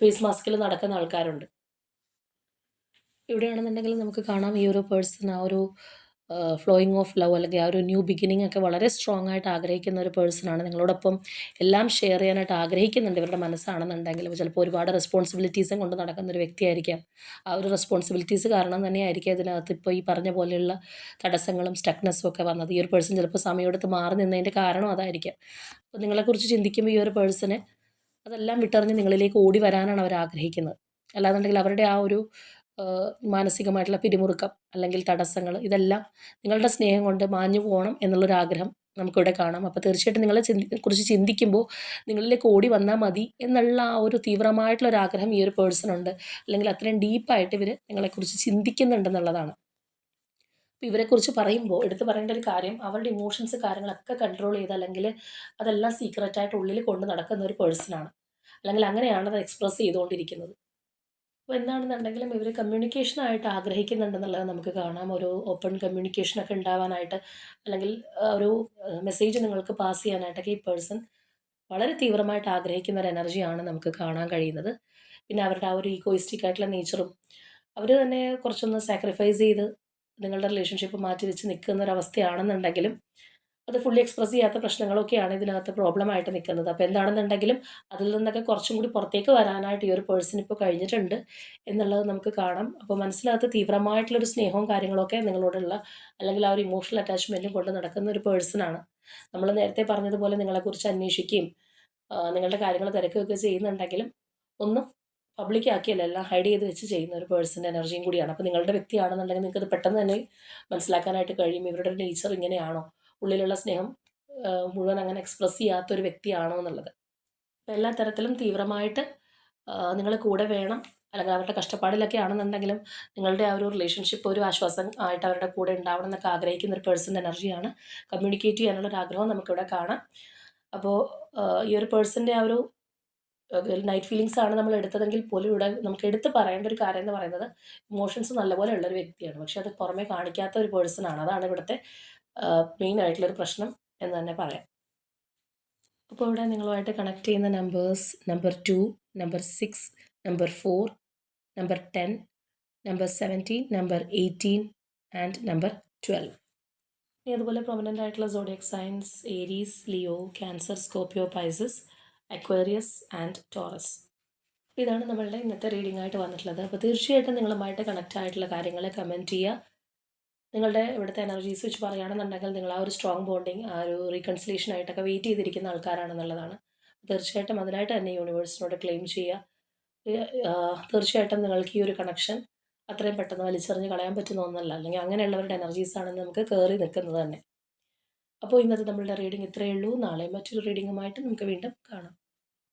ഫേസ് മാസ്കിൽ നടക്കുന്ന ആൾക്കാരുണ്ട്. ഇവിടെയാണെന്നുണ്ടെങ്കിൽ നമുക്ക് കാണാം ഈ ഒരു പേഴ്സൺ ആ ഒരു ഫ്ലോയിങ് ഓഫ് ലവ് അല്ലെങ്കിൽ ആ ഒരു ന്യൂ ബിഗിനിങ് ഒക്കെ വളരെ സ്ട്രോങ് ആയിട്ട് ആഗ്രഹിക്കുന്ന ഒരു പേഴ്സണാണ് നിങ്ങളോടൊപ്പം എല്ലാം ഷെയർ ചെയ്യാനായിട്ട് ആഗ്രഹിക്കുന്നുണ്ട് ഇവരുടെ മനസ്സാണെന്നുണ്ടെങ്കിലും. ചിലപ്പോൾ ഒരുപാട് റെസ്പോൺസിബിലിറ്റീസും കൊണ്ട് നടക്കുന്ന ഒരു വ്യക്തിയായിരിക്കാം. ആ ഒരു റെസ്പോൺസിബിലിറ്റീസ് കാരണം തന്നെയായിരിക്കും ഇതിനകത്ത് ഇപ്പോൾ ഈ പറഞ്ഞ പോലെയുള്ള തടസ്സങ്ങളും സ്റ്റക്നെസ്സും ഒക്കെ വന്നത്. ഈ ഒരു പേഴ്സൺ ചിലപ്പോൾ സമയമെടുത്ത് മാറി നിന്നതിന്റെ കാരണം അതായിരിക്കാം. അപ്പോൾ നിങ്ങളെക്കുറിച്ച് ചിന്തിക്കുമ്പോൾ ഈ ഒരു പേഴ്സണെ അതെല്ലാം വിട്ടറിഞ്ഞ് നിങ്ങളിലേക്ക് ഓടി വരാനാണ് അവർ ആഗ്രഹിക്കുന്നത്. അല്ലാന്നുണ്ടെങ്കിൽ അവരുടെ ആ ഒരു മാനസികമായിട്ടുള്ള പിരിമുറുക്കം അല്ലെങ്കിൽ തടസ്സങ്ങൾ ഇതെല്ലാം നിങ്ങളുടെ സ്നേഹം കൊണ്ട് മാഞ്ഞു പോകണം എന്നുള്ളൊരാഗ്രഹം നമുക്കിവിടെ കാണാം. അപ്പോൾ തീർച്ചയായിട്ടും നിങ്ങളെ ചിന്തി കുറിച്ച് ചിന്തിക്കുമ്പോൾ നിങ്ങളിലേക്ക് ഓടി വന്നാൽ മതി എന്നുള്ള ആ ഒരു തീവ്രമായിട്ടുള്ളൊരു ആഗ്രഹം ഈ ഒരു പേഴ്സണുണ്ട് അല്ലെങ്കിൽ അത്രയും ഡീപ്പായിട്ട് ഇവർ നിങ്ങളെക്കുറിച്ച് ചിന്തിക്കുന്നുണ്ടെന്നുള്ളതാണ്. അപ്പോൾ ഇവരെക്കുറിച്ച് പറയുമ്പോൾ എടുത്തു പറയേണ്ട ഒരു കാര്യം അവരുടെ ഇമോഷൻസ് കാര്യങ്ങളൊക്കെ കൺട്രോൾ ചെയ്ത് അല്ലെങ്കിൽ അതെല്ലാം സീക്രറ്റായിട്ട് ഉള്ളിൽ കൊണ്ട് നടക്കുന്ന ഒരു പേഴ്സണാണ് അല്ലെങ്കിൽ അങ്ങനെയാണ് അത് എക്സ്പ്രസ് ചെയ്തുകൊണ്ടിരിക്കുന്നത്. എന്താണെന്നുണ്ടെങ്കിലും ഇവർ കമ്മ്യൂണിക്കേഷനായിട്ട് ആഗ്രഹിക്കുന്നുണ്ടെന്നുള്ളത് നമുക്ക് കാണാം. ഒരു ഓപ്പൺ കമ്മ്യൂണിക്കേഷനൊക്കെ ഉണ്ടാവാനായിട്ട് അല്ലെങ്കിൽ ഒരു മെസ്സേജ് നിങ്ങൾക്ക് പാസ് ചെയ്യാനായിട്ടൊക്കെ ഈ പേഴ്സൺ വളരെ തീവ്രമായിട്ട് ആഗ്രഹിക്കുന്ന ഒരു എനർജിയാണ് നമുക്ക് കാണാൻ കഴിയുന്നത്. പിന്നെ അവരുടെ ആ ഒരു ഈഗോയിസ്റ്റിക് ആയിട്ടുള്ള നേച്ചറും അവർ തന്നെ കുറച്ചൊന്ന് സാക്രിഫൈസ് ചെയ്ത് നിങ്ങളുടെ റിലേഷൻഷിപ്പ് മാറ്റി വെച്ച് നിൽക്കുന്ന ഒരു അവസ്ഥയാണെന്നുണ്ടെങ്കിലും അത് ഫുള്ളി എക്സ്പ്രസ് ചെയ്യാത്ത പ്രശ്നങ്ങളൊക്കെയാണ് ഇതിനകത്ത് പ്രോബ്ലം ആയിട്ട് നിൽക്കുന്നത്. അപ്പോൾ എന്താണെന്നുണ്ടെങ്കിലും അതിൽ നിന്നൊക്കെ കുറച്ചും കൂടി പുറത്തേക്ക് വരാനായിട്ട് ഈ ഒരു പേഴ്സൺ ഇപ്പോൾ കഴിഞ്ഞിട്ടുണ്ട് എന്നുള്ളത് നമുക്ക് കാണാം. അപ്പോൾ മനസ്സിനകത്ത് തീവ്രമായിട്ടുള്ളൊരു സ്നേഹവും കാര്യങ്ങളൊക്കെ നിങ്ങളോടുള്ള അല്ലെങ്കിൽ ആ ഒരു ഇമോഷണൽ അറ്റാച്ച്മെന്റും കൊണ്ട് നടക്കുന്ന ഒരു പേഴ്സണാണ് നമ്മൾ നേരത്തെ പറഞ്ഞതുപോലെ നിങ്ങളെക്കുറിച്ച് അന്വേഷിക്കുകയും നിങ്ങളുടെ കാര്യങ്ങൾ തിരക്കുകയൊക്കെ ചെയ്യുന്നുണ്ടെങ്കിലും ഒന്നും പബ്ലിക് ആക്കിയല്ല എല്ലാം ഹൈഡ് ചെയ്ത് വെച്ച് ചെയ്യുന്ന ഒരു പേഴ്സന്റെ എനർജിയും കൂടിയാണ്. അപ്പോൾ നിങ്ങളുടെ വ്യക്തിയാണെന്നുണ്ടെങ്കിൽ നിങ്ങൾക്ക് അത് പെട്ടെന്ന് തന്നെ മനസ്സിലാക്കാനായിട്ട് കഴിയും. ഇവരുടെ നേച്ചർ ഇങ്ങനെയാണോ? ഉള്ളിലുള്ള സ്നേഹം മുഴുവൻ അങ്ങനെ എക്സ്പ്രസ് ചെയ്യാത്തൊരു വ്യക്തിയാണോ എന്നുള്ളത്. എല്ലാ തരത്തിലും തീവ്രമായിട്ട് നിങ്ങൾ കൂടെ വേണം അല്ലെങ്കിൽ അവരുടെ കഷ്ടപ്പാടിലൊക്കെ ആണെന്നുണ്ടെങ്കിലും നിങ്ങളുടെ ആ ഒരു റിലേഷൻഷിപ്പ് ഒരു ആശ്വാസം ആയിട്ട് അവരുടെ കൂടെ ഉണ്ടാവണം എന്നൊക്കെ ആഗ്രഹിക്കുന്ന ഒരു പേഴ്സന്റെ എനർജിയാണ് കമ്മ്യൂണിക്കേറ്റ് ചെയ്യാനുള്ള ആഗ്രഹം നമുക്കിവിടെ കാണാം. അപ്പോൾ ഈ ഒരു പേഴ്സന്റെ ആ ഒരു നൈറ്റ് ഫീലിങ്സ് ആണ് നമ്മൾ എടുത്തതെങ്കിൽ പോലും ഇവിടെ നമുക്ക് എടുത്ത് പറയേണ്ട ഒരു കാര്യം എന്ന് പറയുന്നത് ഇമോഷൻസ് നല്ലപോലെ ഉള്ളൊരു വ്യക്തിയാണ്. പക്ഷെ അത് പുറമേ കാണിക്കാത്ത ഒരു പേഴ്സൺ ആണ്. അതാണ് ഇവിടുത്തെ മെയിൻ ആയിട്ടുള്ളൊരു പ്രശ്നം എന്ന് തന്നെ പറയാം. അപ്പോൾ ഇവിടെ നിങ്ങളുമായിട്ട് കണക്ട് ചെയ്യുന്ന numbers number two number six number four number ten number seventeen number eighteen and number twelve ഇനി അതുപോലെ പ്രൊമനന്റ് ആയിട്ടുള്ള zodiac science Aries Leo cancer Scorpio Pisces Aquarius and Taurus ഇതാണ് നമ്മളുടെ ഇന്നത്തെ റീഡിംഗ് ആയിട്ട് വന്നിട്ടുള്ളത്. അപ്പോൾ തീർച്ചയായിട്ടും നിങ്ങളുമായിട്ട് കണക്റ്റ് ആയിട്ടുള്ള കാര്യങ്ങൾ കമന്റ് ചെയ്യുക. നിങ്ങളുടെ ഇവിടുത്തെ എനർജീസ് വെച്ച് പറയുകയാണെന്നുണ്ടെങ്കിൽ നിങ്ങൾ ആ ഒരു സ്ട്രോങ് ബോണ്ടിങ് ആ ഒരു റീകൺസിലേഷൻ ആയിട്ടൊക്കെ വെയിറ്റ് ചെയ്തിരിക്കുന്ന ആൾക്കാരാണെന്നുള്ളതാണ്. തീർച്ചയായിട്ടും അതിനായിട്ട് തന്നെ യൂണിവേഴ്സിനോട് ക്ലെയിം ചെയ്യുക. തീർച്ചയായിട്ടും നിങ്ങൾക്ക് ഈ ഒരു കണക്ഷൻ അത്രയും പെട്ടെന്ന് വലിച്ചെറിഞ്ഞ് കളയാൻ പറ്റുന്ന ഒന്നല്ല. അല്ലെങ്കിൽ അങ്ങനെയുള്ളവരുടെ എനർജീസ് ആണെന്ന് നമുക്ക് കയറി നിൽക്കുന്നത് തന്നെ. അപ്പോൾ ഇന്നത്തെ നമ്മളുടെ റീഡിംഗ് ഇത്രയേ ഉള്ളൂ. നാളെ മറ്റൊരു റീഡിങ്ങുമായിട്ട് നമുക്ക് വീണ്ടും കാണാം.